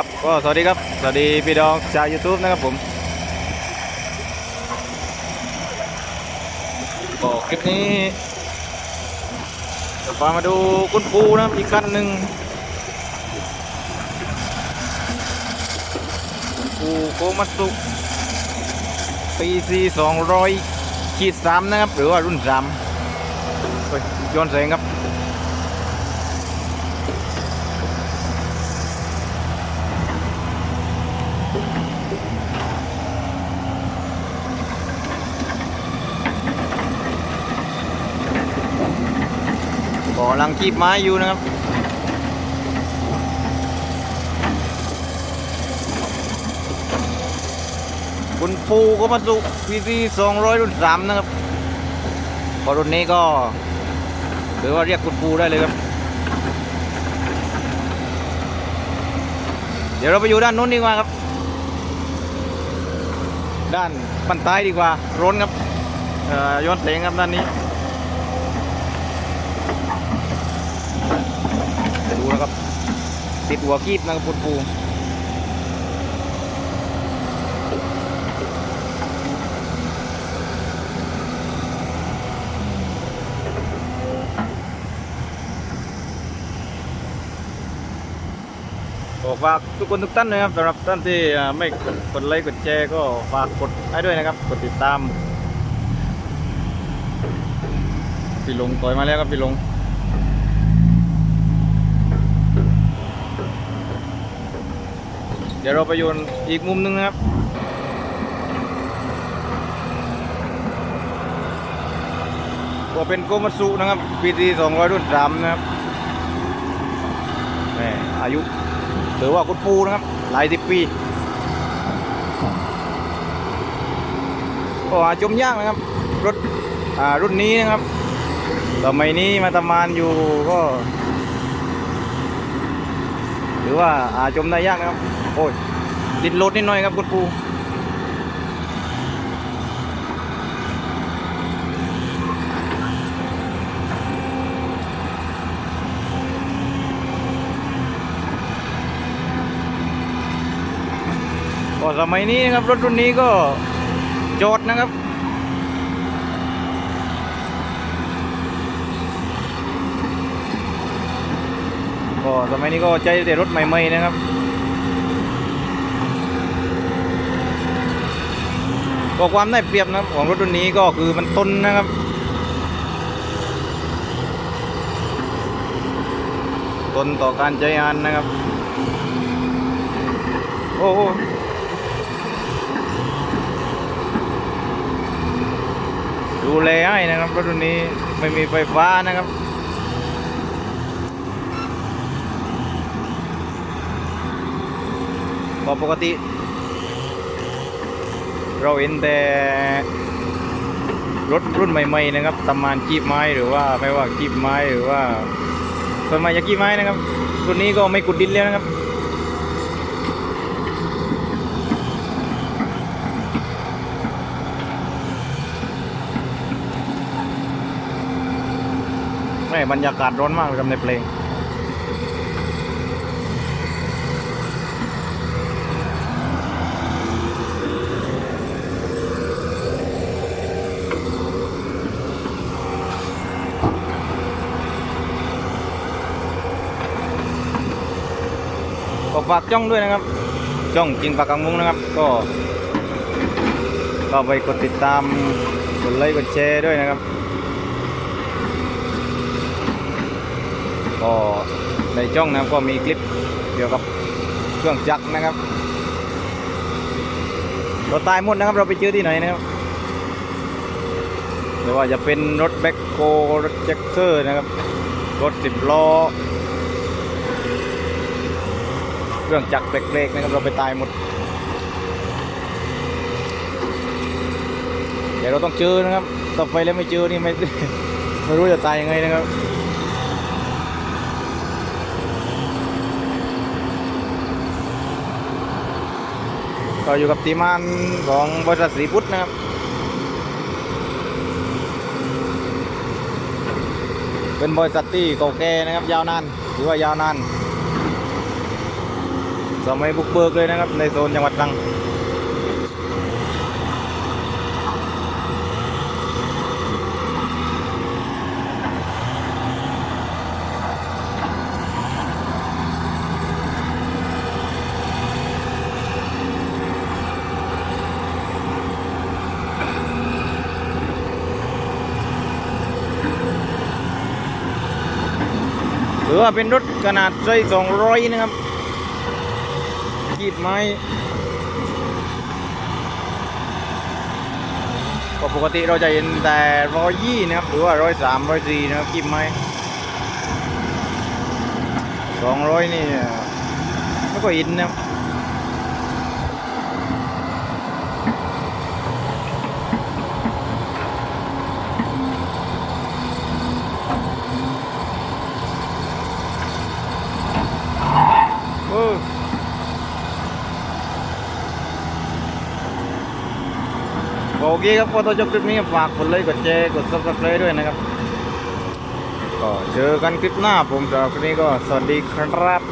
ครับก็สวัสดีครับ สวัสดีพี่น้องชาว YouTube นะครับผมก็คลิปนี้จะพามาดูคุณปูนะอีกคันหนึ่งคุณปูโกมัตสุปีซีสองร้อยขีดสามนะครับ หรือว่ารุ่นสามยย้อนแสงครับ กำลังคีบไม้อยู่นะครับคุณปูก็มาสุพีซีสองร้อยรุ่นสามนะครับพอรุ่นนี้ก็หรือว่าเรียกคุณปูได้เลยครับ เดี๋ยวเราไปอยู่ด้านนู้นดีกว่าครับ ด้านบันท้ายดีกว่าร้นครับย้อนแสงครับด้านนี้ ดูนะครับ ติด หัวกีบนะครับปูปูก็ฝากทุกคนทุกท่านนะครับสำหรับท่านที่ไม่กดไลค์กดแชร์ก็ฝากกดให้ด้วยนะครับ กดติดตามพี่ลงต่อยมาแล้วครับพี่ลง ดี๋ยวเราไปโยนอีกมุมหนึงนะครับก็เป็นโกมัตสุนะครับปีที200รุ่น3นะครับแหมอายุถือว่าคุณปูนะครับ หลายสิบปีก็หาชมยากนะครับ รถรุ่นนี้นะครับสมัยนี้มาทำงานอยู่ก็ รือว่าอาชมได้ยากนะครับ โอ้ยติดรถนิดหน่อยครับคุณปูก็สมัยนี้นะครับรถรุ่นนี้ก็จอดนะครับ ก็สมัยนี้ก็ใช้แต่รถใหม่ๆนะครับก็ความได้เปรียบนะของรถรุ่นนี้ก็คือมันทนนะครับทนต่อการใช้งานนะครับ โอ้โหดูแลให้นะครับรถรุ่นนี้ไม่มีไฟฟ้านะครับ ก็ปกติ เราเห็นแต่รถรุ่นใหม่ๆนะครับตำมานกีบไม้หรือว่าไม่ว่ากีบไม้หรือว่าส่วนใหม่จะกีบไม้นะครับรุ่นนี้ก็ไม่กุดดินแล้วนะครับแม่บรรยากาศร้อนมากเลยครับในเพลง ก็ฝากจ้องด้วยนะครับ จ้องจริงปากกังมุงนะครับ ก็ก็ไปกดติดตามกดไลค์กดแชร์ด้วยนะครับ ก็ในจ้องนะครับก็มีคลิปเกี่ยวกับเครื่องจักรนะครับเราตายหมดนะครับเราไปเจอที่ไหนนะครับไม่ว่าจะเป็นรถแบ็คโฮรถแจ็คเกอร์นะครับ รถสิบล้อ เครื่องจักรเบรกๆนะครับเราไปตายหมด เดี๋ยวเราต้องเจอนะครับต่อไปแล้วไม่เจอนี่ไม่ไม่รู้จะตายยังไงนะครับก็อยู่กับทีมานของบริษัทสีพุทธนะครับเป็นบริษัทที่เก่าแก่นะครับยาวนานถือว่ายาวนาน สก็ไม่บุกเบิกเลยนะครับ ในโซนจังหวัดตรังหรือว่าเป็นรถขนาดไซส์200 นะครับ กีดไม้ก็ปกติเราจะเห็นแต่ร้อยยี่นะครับ หรือว่าร้อยสามร้อยสี่นะครับกีบไม้สองร้อยนี่ไม่ก็อินนะครับ โอเคครับพอตัวจบคลิปนี้ฝากกดไลค์กดแชร์กด subscribe ด้วยนะครับ ก็เจอกันคลิปหน้าผมสำหรับคลิปนี้ก็สวัสดีครับ